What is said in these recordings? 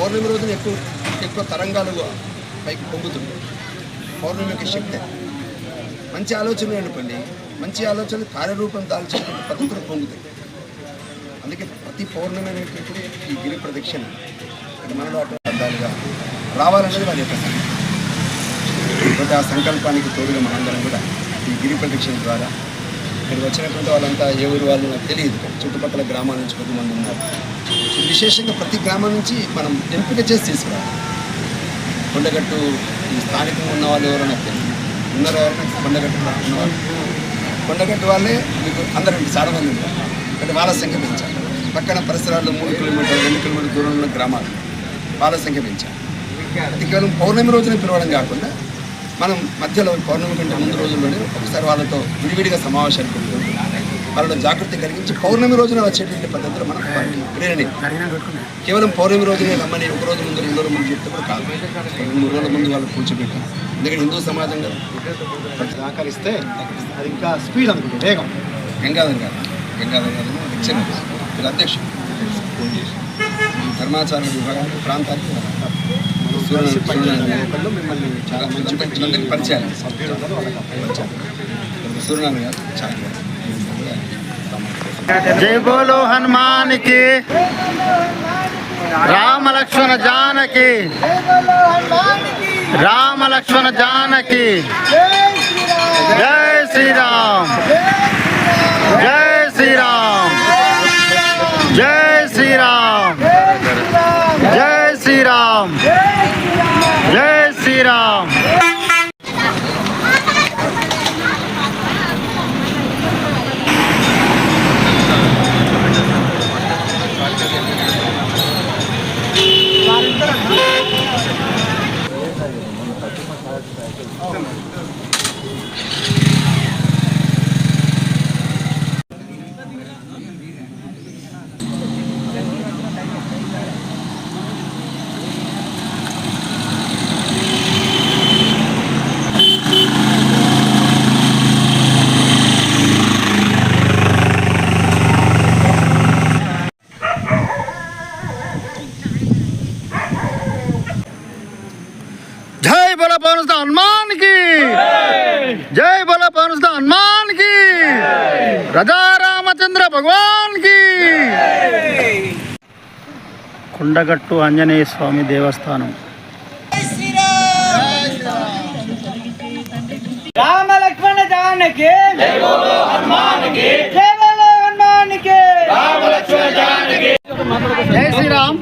పౌర్ణమి రోజున ఎక్కువ ఎక్కువ తరంగాలు పైకి పొంగుతుంది పౌర్ణమి యొక్క శక్తి. మంచి ఆలోచనలు అనుకోండి మంచి ఆలోచనలు కార్యరూపం దాల్చేటువంటి పద్ధతులు పొంగుతాయి. అందుకే ప్రతి పౌర్ణమి అనేటువంటిది ఈ గిరి ప్రదక్షిణ. ఇక్కడ మనలో అటువంటి అర్థాలుగా రావాలనేది వారి యొక్క సంకల్పం. ఆ సంకల్పానికి తోడుగా మనందరం కూడా ఈ గిరి ప్రదక్షిణ ద్వారా ఇక్కడ వచ్చినటువంటి వాళ్ళంతా ఏ ఊరు వాళ్ళు నాకు తెలియదు. చుట్టుపక్కల గ్రామాల నుంచి కొంతమంది ఉన్నారు. విశేషంగా ప్రతి గ్రామం నుంచి మనం ఎంపిక చేసి తీసుకురావాలి. కొండగట్టు స్థానికంగా ఉన్న వాళ్ళు ఎవరైనా తెలియదు ఉన్నారు ఎవరైనా కొండగట్టు ఉన్నవాళ్ళు కొండగట్టు వాళ్ళే మీకు అందరండి చాలా మంది అంటే వాళ్ళ సంఖ్య పెంచాలి. పక్కన పరిసరాల్లో మూడు కిలోమీటర్లు రెండు కిలోమీటర్ల దూరంలో ఉన్న గ్రామాలు వాళ్ళ సంఖ్య పెంచాలి. అది కేవలం పౌర్ణమి రోజున పిలవడం కాకుండా మనం మధ్యలో పౌర్ణమి కంటే ముందు రోజుల్లోనే ఒకసారి వాళ్ళతో విడివిడిగా సమావేశాలు వాళ్ళలో జాగృతి కలిగించి పౌర్ణమి రోజున వచ్చేటువంటి పద్ధతులు మనం ప్రేరణ కేవలం పౌర్ణమి రోజునే రమ్మని ఒక రోజు ముందు రెండు రోజుల ముందు చెప్తే కూడా కాదు. రెండు మూడు రోజుల ముందు వాళ్ళు కూర్చోబెట్టాం ఎందుకంటే హిందూ సమాజంగా సహకరిస్తే అది ఇంకా స్పీడ్ అనుకుంటుంది వేగం. గంగాధర్ గారు. గంగాధర్ గారు వీళ్ళ అధ్యక్షుడు. ఈ ధర్మాచార విభాగానికి ప్రాంతానికి మిమ్మల్ని చాలా మంచి పరిచయాలు. సభ్యులు సూర్యనారాయణ గారు గారు జై బోలో హనుమాన్కి రామ లక్ష్మణ జానకి రామ లక్ష్మణ జానకి. జై శ్రీరామ్. జై శ్రీరామ్ జై శ్రీరామ్ జై శ్రీరామ్ జై శ్రీరామ్ జై బోలా పవన్ సుల్తాన్ హనుమాన్కి జై బోలా పవన్ సుల్తాన్ హనుమాన్కి రజా రామచంద్ర భగవాన్కి కొండగట్టు ఆంజనేయ స్వామి దేవస్థానం. రామ లక్ష్మణ జానకి జై శ్రీరామ్.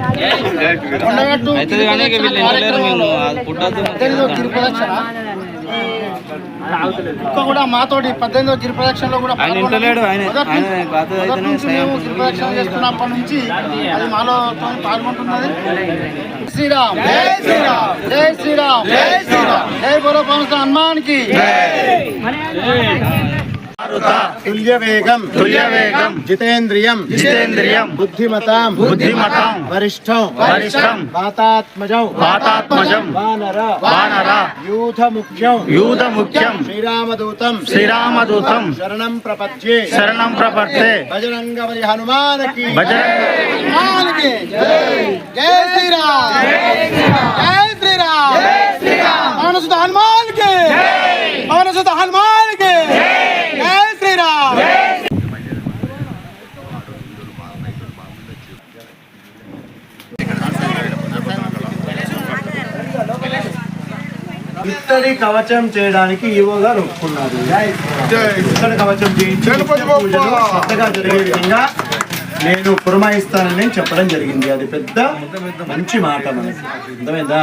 కొండగట్టు కార్యక్రమంలో కూడా మాతోటి పద్దెనిమిదో గిరి ప్రదక్షిణలో కూడా గిరి ప్రదక్షిణ చేస్తున్నప్పటి నుంచి. అది మాలో తోని పాల్గొంటున్నది శ్రీరామ్. జై శ్రీరామ్. జై శ్రీరామ్. జై శ్రీరామ్. జై బోలో పవన్ హనుమాన్కి తుల్య వేగం తుల్య వేగం జితేంద్రియం జితేంద్రియం బుద్ధిమతాం బుద్ధిమతాం వరిష్టం వరిష్టం వాతాత్మజం వాతాత్మజం వానర వానర యూథ ముఖ్యం యూద ముఖ్యం శ్రీరామదూతం శ్రీరామదూతం శరణం ప్రపద్యే శరణం ప్రపర్తే బజరంగబలి హనుమానకి భజన హనుమానకి జై జై శ్రీరామ్ జై శ్రీరామ్ జై శ్రీరామ్ పవనసుత హనుమాన్కి పవనసుత హనుమాన్కి జై శ్రీరామ్ ఇత్తడి కవచం చేయడానికి ఈవో గారు ఒప్పుకున్నారు. ఇత్తడి కవచం చేయించి శ్రద్ధగా జరిగే విధంగా నేను పురమాయిస్తానని చెప్పడం జరిగింది. అది పెద్ద మంచి మాట మనకి. అర్థమైందా?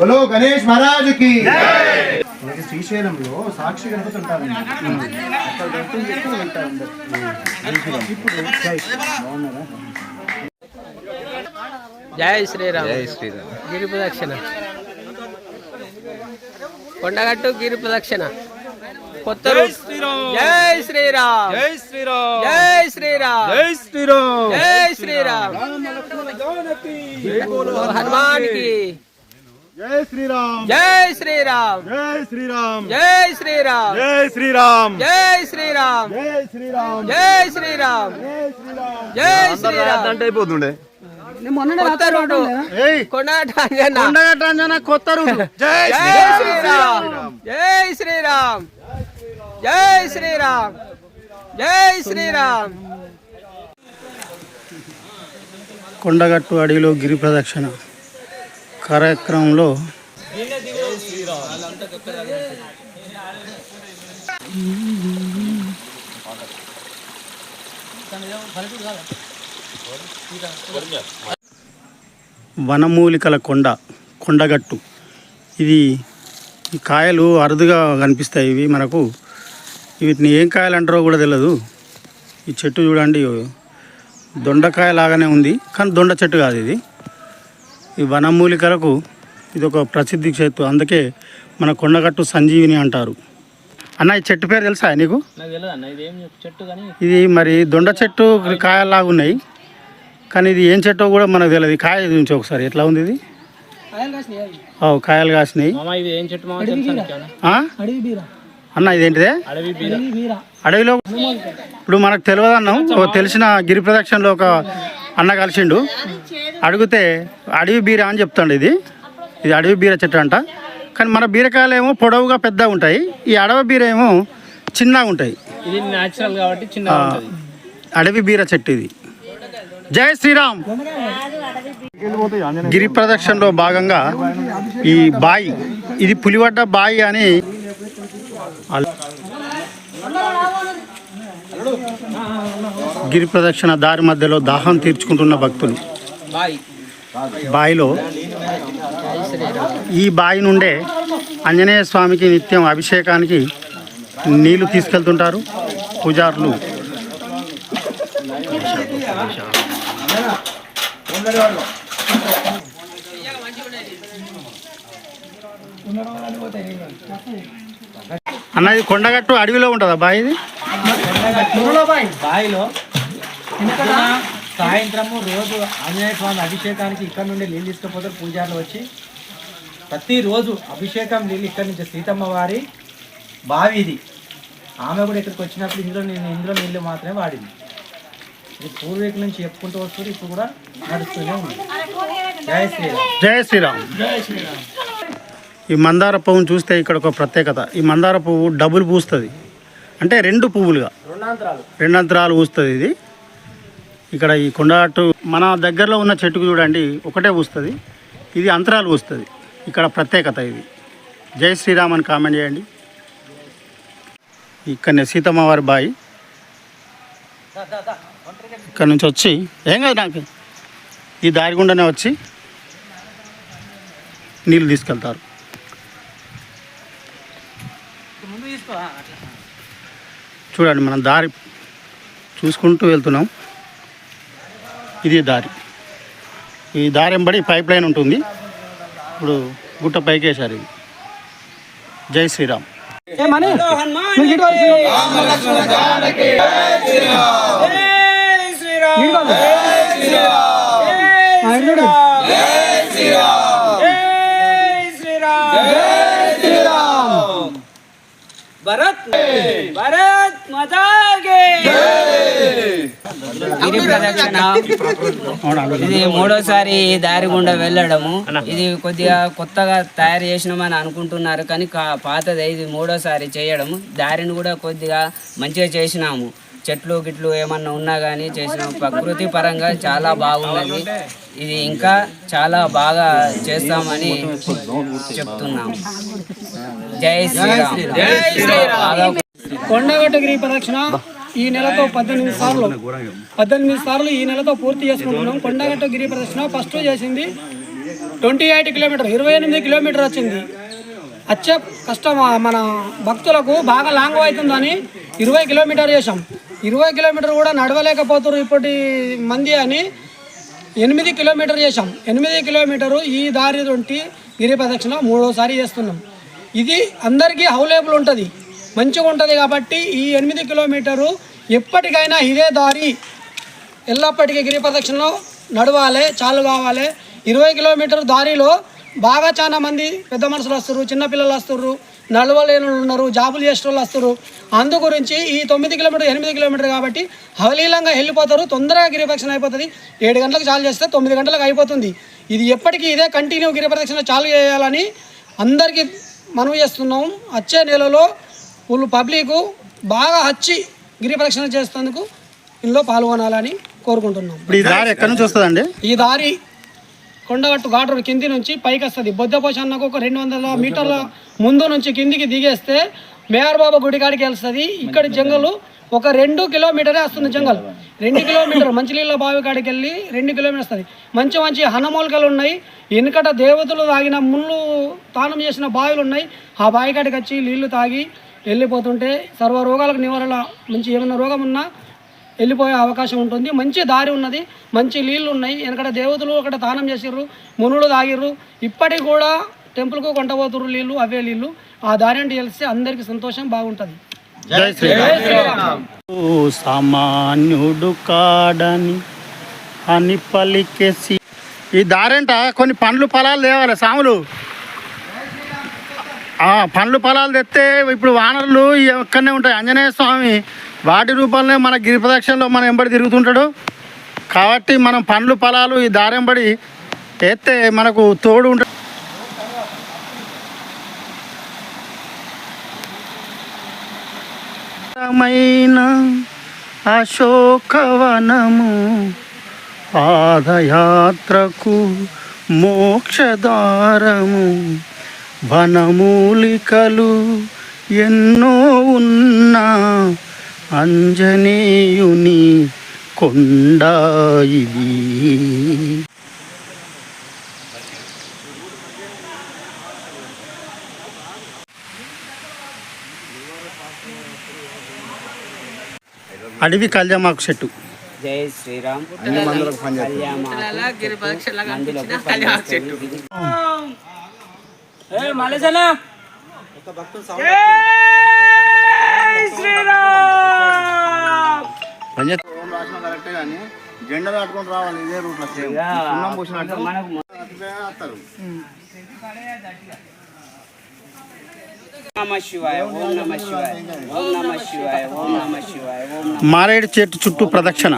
బలో గణేష్ మహారాజుకి మనకి శ్రీశైలంలో సాక్షి గణపతి ఉంటారండి. అక్కడ. ఇప్పుడు బాగున్నారా జై శ్రీరామ్. జై శ్రీరామ్. గిరి ప్రదక్షిణ. కొండగట్టు గిరి ప్రదక్షిణ కొత్త. జై శ్రీరామ్ జై శ్రీరామ్ జై శ్రీరామ్ జై శ్రీరామ్ జై శ్రీరామ్ హనుమాన్కి జై శ్రీరామ్ జై శ్రీరామ్ జై శ్రీరామ్ జై శ్రీరామ్ జై శ్రీరామ్ జై శ్రీరామ్ జై శ్రీరామ్ జై శ్రీరామ్ జై శ్రీరామ్ అంటే అయిపోతుండే కొండగట్ట అంజన కొత్త జై జై శ్రీరామ్. జై శ్రీరామ్. జై శ్రీరామ్. జై శ్రీరామ్. కొండగట్టు అడవిలో గిరి ప్రదక్షిణ కార్యక్రమంలో వనమూలికల కొండ కొండగట్టు. ఇది ఈ కాయలు అరుదుగా కనిపిస్తాయి ఇవి మనకు. వీటిని ఏం కాయలు అంటారో కూడా తెలియదు ఈ చెట్టు చూడండి దొండకాయ లాగానే ఉంది కానీ దొండ చెట్టు కాదు ఇది. ఈ వనమూలికలకు ఇది ఒక ప్రసిద్ధి చెట్టు అందుకే మన కొండగట్టు సంజీవిని అంటారు. అన్న ఈ చెట్టు పేరు తెలుసా నీకు? ఇది మరి దొండ చెట్టు కాయలాగా ఉన్నాయి. కానీ ఇది ఏం చెట్టో కూడా మనకు తెలియదు. కాయ నుంచి ఒకసారి. ఎట్లా ఉంది ఇది? ఓ కాయలు కాసినాయి. ఇది ఏం చెట్టు మామ తెలుసా ఆ? అన్న ఇదేంటిదే? అడవిలో ఇప్పుడు మనకు తెలియదు అన్నాం తెలిసిన గిరి ప్రదక్షిణలో ఒక అన్న కలిసిండు. అడిగితే అడవి బీర అని చెప్తాడు ఇది. ఇది అడవి బీర చెట్టు అంట. కానీ మన బీరకాయలు ఏమో పొడవుగా పెద్దగా ఉంటాయి. ఈ అడవి బీర ఏమో చిన్నగా ఉంటాయి. అడవి బీర చెట్టు ఇది. జై శ్రీరామ్. గిరి ప్రదక్షిణలో భాగంగా ఈ బాయి ఇది పులివడ్డ బాయి అని గిరి ప్రదక్షిణ దారి మధ్యలో దాహం తీర్చుకుంటున్న భక్తులు. బాయిలో ఈ బాయి నుండే ఆంజనేయ స్వామికి నిత్యం అభిషేకానికి నీళ్ళు తీసుకెళ్తుంటారు. పూజారులు అన్న ఇది కొండగట్టు అడవిలో ఉంటుందా ఇది? బావిలో పొద్దున సాయంత్రము రోజు ఆంజనేయ స్వామి అభిషేకానికి ఇక్కడ నుండి నీళ్ళు తీసుకుపోతారు పూజారులు వచ్చి ప్రతిరోజు అభిషేకం నీళ్ళు ఇక్కడ నుంచి సీతమ్మ వారి బావి ఇది ఆమె కూడా ఇక్కడికి వచ్చినప్పుడు ఇందులో నేను ఇందులో నీళ్ళు మాత్రమే వాడింది. ఇది పూర్వీకుల నుంచి చెప్పుకుంటూ వస్తుంది ఇప్పుడు కూడా నడుస్తూనే ఉంది. జై శ్రీరామ్. జై శ్రీరామ్. ఈ మందార పువ్వును చూస్తే ఇక్కడ ఒక ప్రత్యేకత. ఈ మందార పువ్వు డబుల్ పూస్తుంది. అంటే రెండు పువ్వులుగా. రెండంతరాలు. పూస్తుంది ఇది. ఇక్కడ ఈ కొండగట్టు మన దగ్గరలో ఉన్న చెట్టుకు చూడండి ఒకటే పూస్తుంది. ఇది అంతరాలు పూస్తుంది. ఇక్కడ ప్రత్యేకత ఇది. జై శ్రీరామ్ అని కామెంట్ చేయండి. ఇక్కడనే సీతమ్మ వారి బాయి. ఇక్కడ నుంచి వచ్చి ఏం కాదు నాకు? ఈ దారి గుండానే వచ్చి నీళ్ళు తీసుకెళ్తారు. చూడండి మనం దారి చూసుకుంటూ వెళ్తున్నాం. ఇది దారి. ఈ దారి ఎంబడి పైప్ లైన్ ఉంటుంది. ఇప్పుడు గుట్ట పైకి వేశారు ఇది. జై శ్రీరామ్. భరత్ భరత్ ఇది మూడోసారి దారి గుండా వెళ్ళడము. ఇది కొద్దిగా కొత్తగా తయారు చేసినామని అనుకుంటున్నారు కానీ కా- పాతది. ఇది మూడోసారి చేయడము. దారిని కూడా కొద్దిగా మంచిగా చేసినాము. చెట్లు గిట్లు ఏమన్నా ఉన్నా కానీ చేసిన ప్రకృతి పరంగా చాలా బాగున్నది ఇది ఇంకా చాలా బాగా చేస్తామని చెప్తున్నాము జై శ్రీరామ్. జై కొండగట్ట గిరి ప్రదక్షిణ ఈ నెలతో పద్దెనిమిది సార్లు. పద్దెనిమిది సార్లు ఈ నెలతో పూర్తి చేసుకుంటున్నాం. కొండగట్ట గిరి ప్రదక్షిణ ఫస్ట్ చేసింది ట్వంటీ ఎయిట్ కిలోమీటర్ ఇరవై ఎనిమిది కిలోమీటర్ వచ్చింది. వచ్చే కష్టం మన భక్తులకు బాగా లాంగ్ అవుతుందని ఇరవై కిలోమీటర్ చేసాం ఇరవై కిలోమీటర్ కూడా నడవలేకపోతున్నారు ఇప్పటి మంది అని ఎనిమిది కిలోమీటర్ చేసాం ఎనిమిది కిలోమీటరు ఈ దారి తొంటి గిరి ప్రదక్షిణ మూడోసారి చేస్తున్నాం. ఇది అందరికీ అవైలబుల్ ఉంటుంది. మంచిగా ఉంటుంది కాబట్టి ఈ ఎనిమిది కిలోమీటరు ఎప్పటికైనా ఇదే దారి ఎల్లప్పటికీ గిరి ప్రదక్షిణలో నడవాలి చాలు కావాలి. ఇరవై కిలోమీటర్ దారిలో బాగా చాలా మంది పెద్ద మనుషులు వస్తారు చిన్నపిల్లలు వస్తారు నడవలేని ఉన్నారు జాబులు చేసిన వాళ్ళు వస్తారు. అందు గురించి ఈ తొమ్మిది కిలోమీటర్ ఎనిమిది కిలోమీటర్ కాబట్టి అవలీలంగా వెళ్ళిపోతారు తొందరగా గిరిప్రదక్షిణ అయిపోతుంది. ఏడు గంటలకు చాలు చేస్తే తొమ్మిది గంటలకు అయిపోతుంది. ఇది ఎప్పటికీ ఇదే కంటిన్యూ గిరిప్రదక్షిణ చాలు చేయాలని అందరికీ మనవి చేస్తున్నాం. వచ్చే నెలలో వాళ్ళు పబ్లిక్ బాగా వచ్చి గిరిప్రదక్షిణ చేసేందుకు ఇందులో పాల్గొనాలని కోరుకుంటున్నాం. ఇప్పుడు ఈ దారి ఎక్కడి నుంచి వస్తుందండి? ఈ దారి కొండగట్టు ఘాటు కింది నుంచి పైకి వస్తుంది. బొద్దపోష అన్నకు ఒక రెండు వందల మీటర్ల ముందు నుంచి కిందికి దిగేస్తే మేయర్ బాబా గుడి కాడికి వెళ్తుంది. ఇక్కడ జంగలు ఒక రెండు కిలోమీటరే వస్తుంది జంగల్. రెండు కిలోమీటర్ మంచినీళ్ళ బావి కాడికి వెళ్ళి రెండు కిలోమీటర్ వస్తుంది. మంచి మంచి హనమూలికలు ఉన్నాయి. వెనుకట దేవతలు తాగిన ముళ్ళు తానం చేసిన బావిలు ఉన్నాయి. ఆ బావి కాడికి వచ్చి నీళ్ళు తాగి వెళ్ళిపోతుంటే సర్వ రోగాలకు నివారణ మంచి ఏమైనా రోగం ఉన్నా వెళ్ళిపోయే అవకాశం ఉంటుంది. మంచి దారి ఉన్నది. మంచి నీళ్ళు ఉన్నాయి. వెనకట దేవతలు అక్కడ దానం చేసిర్రు. మునులు తాగిర్రు. ఇప్పటికి కూడా టెంపుల్కు కొంటపోతుర్రు నీళ్ళు అవే నీళ్ళు ఆ దారి అంటే తెలిస్తే అందరికీ సంతోషం బాగుంటుంది. జై శ్రీరామ్. సామాన్యుడు కాడని అని పలికేసి. ఈ దారంట కొన్ని పండ్లు పొలాలు తేవాలి సాములు. ఆ, పండ్లు పొలాలు తెస్తే ఇప్పుడు వానరులు ఎక్కడనే ఉంటాయి. ఆంజనేయ స్వామి వాటి రూపంలో మన గిరి ప్రదక్షిణలో మనం ఎంబడి తిరుగుతుంటాడు. కాబట్టి మనం పండ్లు పొలాలు ఈ దారెంబడి ఎత్తే మనకు తోడు ఉంటుంది అశోకవనము పాదయాత్రకు మోక్షదారము వనమూలికలు ఎన్నో ఉన్నా అంజనేయుని కొండ ఇది అడవి కళ్యామాకు చెట్టు. జై శ్రీరామ్. కళ్యాణ రావాలి ఇదే మారేడు చెట్టు చుట్టూ ప్రదక్షిణ.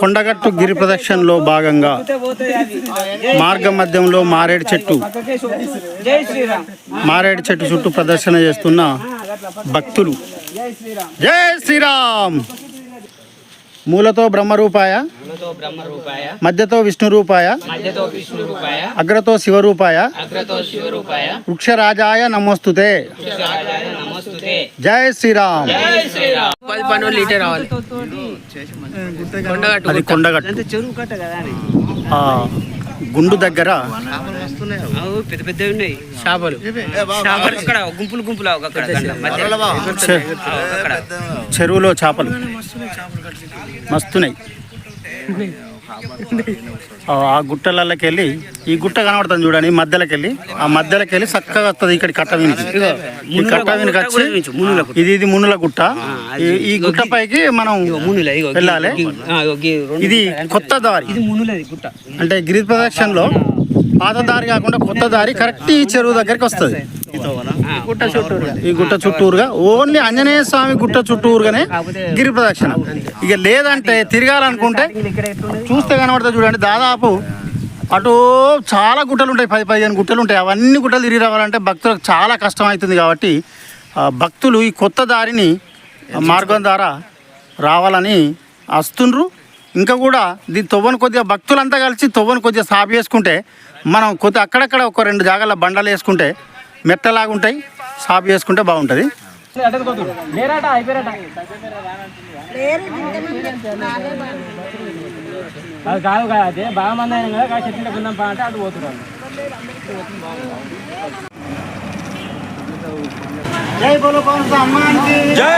కొండగట్టు గిరి ప్రదక్షిణలో భాగంగా మార్గ మధ్యంలో మారేడు చెట్టు. మారేడు చెట్టు చుట్టూ ప్రదర్శన చేస్తున్న భక్తులు. జై శ్రీరామ్. జై శ్రీరామ్. మూలతో బ్రహ్మరూపాయ మూలతో బ్రహ్మ రూపాయ మధ్యతో విష్ణు రూపాయ మధ్యతో విష్ణు రూపాయ అగ్రతో శివరూపాయ అగ్రతో శివ రూపాయ వృక్షరాజాయ నమోస్తుతే. రాజాయ నమస్తుతే. జై శ్రీరామ్. జై శ్రీరామ్. పది పన్నెండు లీటర్ రావాలి. అది కొండగట్టు. చెరువు కట్ట కదా అని. ఆ. గుండు దగ్గర అవు పెద్ద పెద్దవి ఉన్నాయి. చేపలు. చేపలు అక్కడ గుంపులు గుంపులు చెరువులో చేపలు. మస్తున్నాయి. ఆ గుట్టలకి వెళ్ళి ఈ గుట్ట కనబడుతుంది చూడండి ఈ మధ్యలోకి వెళ్ళి ఆ మధ్యలోకి వెళ్ళి చక్కగా వస్తుంది ఇక్కడ కట్ట వినికి ఈ కట్ట వినికి వచ్చి ఇది ఇది మునుల గుట్ట. ఈ- గుట్ట పైకి మనం వెళ్ళాలి. ఇది కొత్త దారి. అంటే గిరి ప్రదక్షిణలో పాత దారి కాకుండా కొత్త దారి కరెక్ట్ ఈ చెరువు దగ్గరికి వస్తుంది. గుట్ట ఈ గుట్ట చుట్టూరుగా. ఓన్లీ ఆంజనేయ స్వామి గుట్ట చుట్టూరుగానే గిరి ప్రదక్షిణ. ఇక లేదంటే తిరగాలనుకుంటే చూస్తే కనబడుతుంది చూడండి దాదాపు అటు చాలా గుట్టలు ఉంటాయి పది పదిహేను గుట్టలు ఉంటాయి అవన్నీ గుట్టలు తిరిగి రావాలంటే భక్తులకు చాలా కష్టం అవుతుంది కాబట్టి భక్తులు ఈ కొత్త దారిని మార్గం ద్వారా రావాలని వస్తుండ్రు ఇంకా కూడా దీని తొవ్వను కొద్దిగా భక్తులంతా కలిసి తొవ్వను కొద్దిగా సాపు చేసుకుంటే మనం కొద్దిగా అక్కడక్కడ ఒక రెండు జాగాల బండలు వేసుకుంటే మెట్టలాగా ఉంటాయి సాపు చేసుకుంటే బాగుంటుంది అది కాదు కదా అదే బాగా మంది అయినా కదా కాదు చెట్లు కొందాం పా అంటే అటు పోతున్నాను జై బోలో పవన్ హనుమాన్కి జై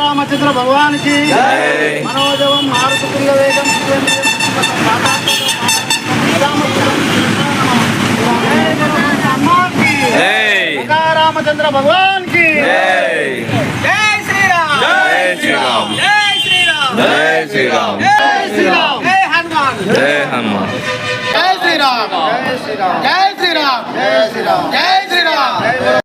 రామచంద్ర భగవాన్కి జై మనోజవం మారుతుల్య వేగం రామచంద్ర భగవాన్కి జై శ్రీరామ్ జై శ్రీరామ్ జై శ్రీరామ్ జై శ్రీరామ్ జై శ్రీరామ్ జై హనుమాన్ జై హనుమాన్ జై శ్రీ శ్రీరామ్ జై శ్రీరామ్ జై శ్రీరామ్ జై శ్రీరామ్